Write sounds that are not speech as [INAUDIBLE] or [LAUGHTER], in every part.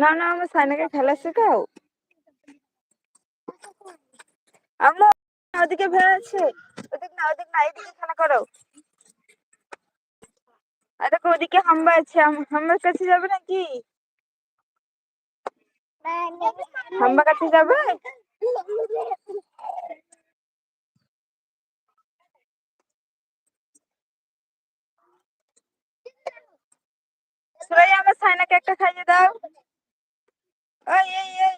না না, আমার সাইনাকে খেলা শেখাও। আম্মু, ওদিকে ভেড়া আছে। ওদিক না ওদিক না, এইদিকে খেলা করো। আর দেখো, ওদিকে হাম্বা আছে। হাম্বার কাছে যাবে নাকি? হাম্বা কাছে যাবে? সুরাই আমার সাইনাকে একটা খাইয়ে দাও। ওই এই এই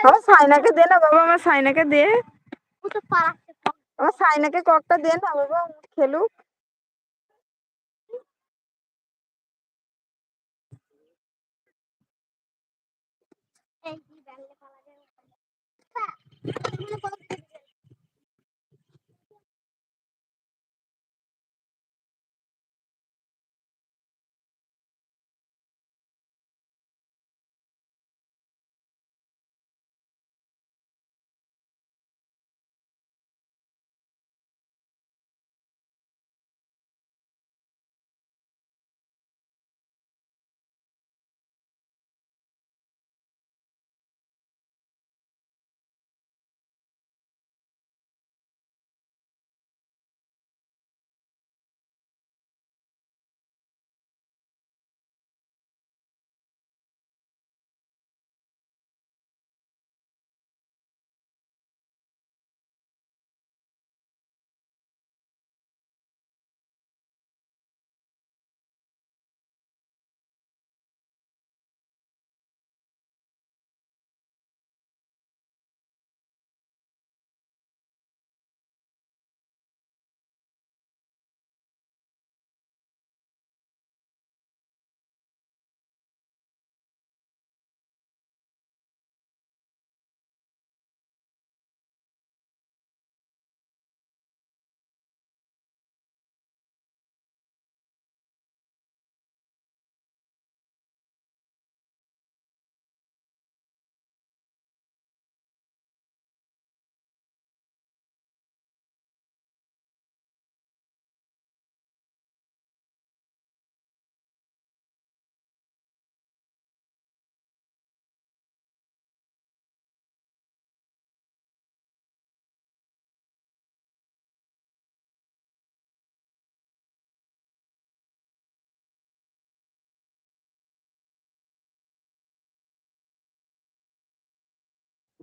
আমার সাইনাকে দে না বাবা, আমার সাইনাকে দে। আমার সাইনাকে ককটা দে না বাবা, খেলুক।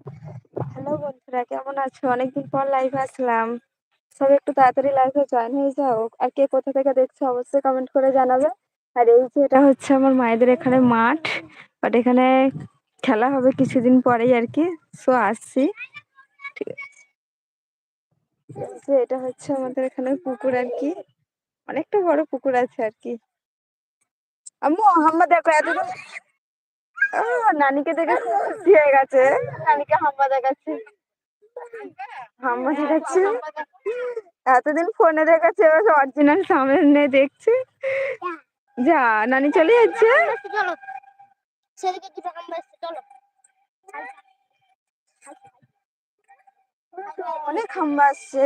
হ্যালো বন্ধুরা, কেমন আছো? অনেকদিন পর লাইভে আসলাম। সবাই একটু তাড়াতাড়ি লাইভে জয়েন হয়ে যাও। আর কে কোথা থেকে দেখছ অবশ্যই কমেন্ট করে জানাবে। আর এই যে এটা হচ্ছে আমার মায়েদের এখানে মাঠ। বাট এখানে খেলা হবে কিছুদিন পরেই আর কি। সো আসছি। ঠিক আছে। যে এটা হচ্ছে আমাদের এখানে পুকুর আর কি। অনেকটা বড় পুকুর আছে আর কি। আম্মু হাম্বা দেখো এতদিন নানিকে দেখে খুশি হয়ে গেছে। নানিকে হাম্বা দেখাচ্ছে। হাম্বা দেখাচ্ছে। এতদিন ফোনে দেখাচ্ছে, এবার অরিজিনাল সামনে দেখছে। যা, নানি চলে যাচ্ছে। অনেক হাম্বা আসছে।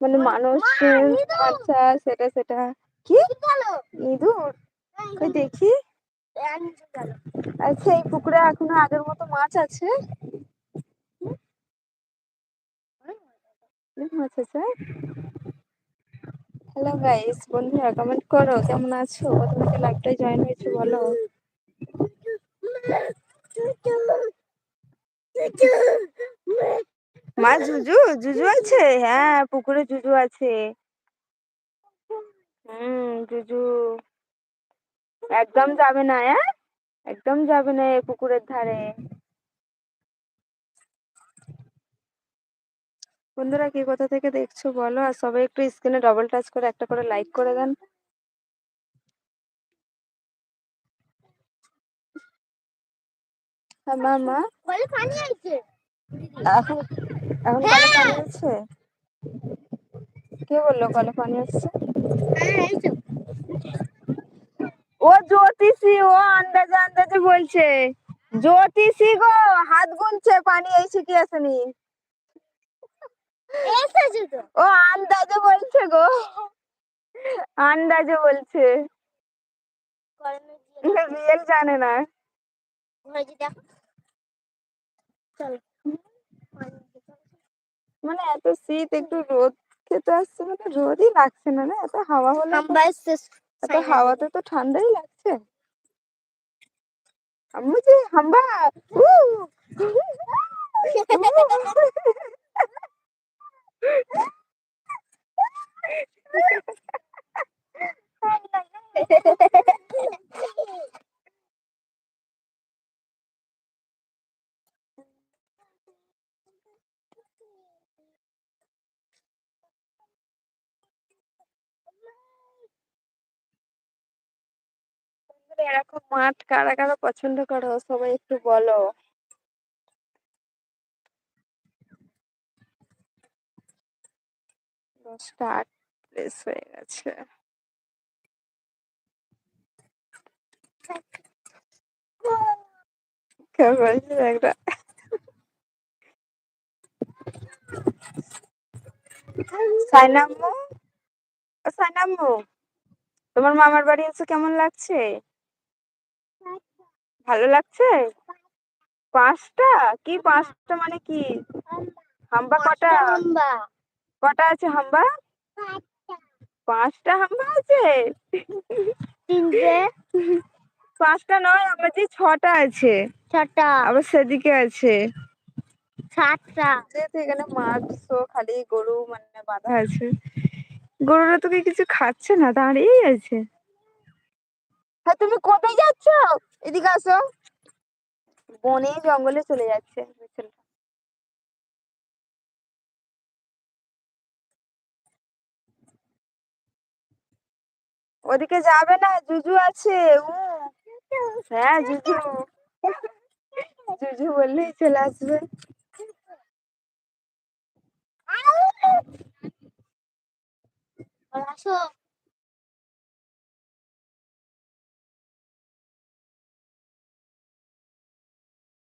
মানে মানুষ চাষ এটা সেটা কি ইঁদুর কই দেখি আচ্ছা এই পুকুরে এখনও আগের মতো মাছ আছে মাছ আছে হ্যালো গাইস বন্ধুরা কমেন্ট করো কেমন আছো কত থেকে লাইভটাই জয়েন হয়েছে বলো মা জুজু জুজু আছে? হ্যাঁ পুকুরে জুজু আছে। হুম জুজু। একদম যাবে না হ্যাঁ একদম যাবে না পুকুরের ধারে। বন্ধুরা কি কোথা থেকে দেখছ বলো? আর সবাই একটু স্ক্রিনে ডবল টাচ করে একটা করে লাইক করে দেন। হ্যাঁ মা মা। বলে পানি আইছে এখন এখন কলে পানি আছে? কে বলল কলে পানি আসছে হ্যাঁ ও জ্যোতিষী ও আন্দাজে আন্দাজে বলছে। জ্যোতিষী গো হাত গুনছে পানি এসে কি আসেনি। ও আন্দাজে বলছে গো। আন্দাজে বলছে। রিয়েল জানে না। দেখো। চলো। মানে এত শীত একটু রোদ খেতে আসছে মানে রোদই লাগছে না না? এত হাওয়া হলে এত হাওয়াতে তো ঠান্ডাই লাগছে। আম্মু যে হাম্বা উ! [LAUGHS] মাঠ কারা কারা পছন্দ করো? সবাই একটু বলো। দশটা আটত্রিশ হয়ে গেছে। একটা সাইনাম্মু সাইনাম্মু তোমার মামার বাড়ি এসে কেমন লাগছে? ভালো লাগছে? পাঁচটা? কি পাঁচটা মানে কি? হাম্বা কটা? হাম্বা। কটা আছে হাম্বা? পাঁচটা। হাম্বা আছে? তিনটে। পাঁচটা নয় আমার যে ছটা আছে। ছটা। আবার সেদিকে আছে। সাতটা। এখানে মাংস খালি গরু মানে বাঁধা আছে। গরুরা তো কি কিছু খাচ্ছে না? দাঁড়িয়েই আছে। হ্যাঁ তুমি কোথায় যাচ্ছ? এদিকে আসো। বনে জঙ্গলে চলে যাচ্ছে। ওদিকে যাবে না, জুজু আছে হ্যাঁ জুজু। জুজু বললেই চলে আসবে। আসো।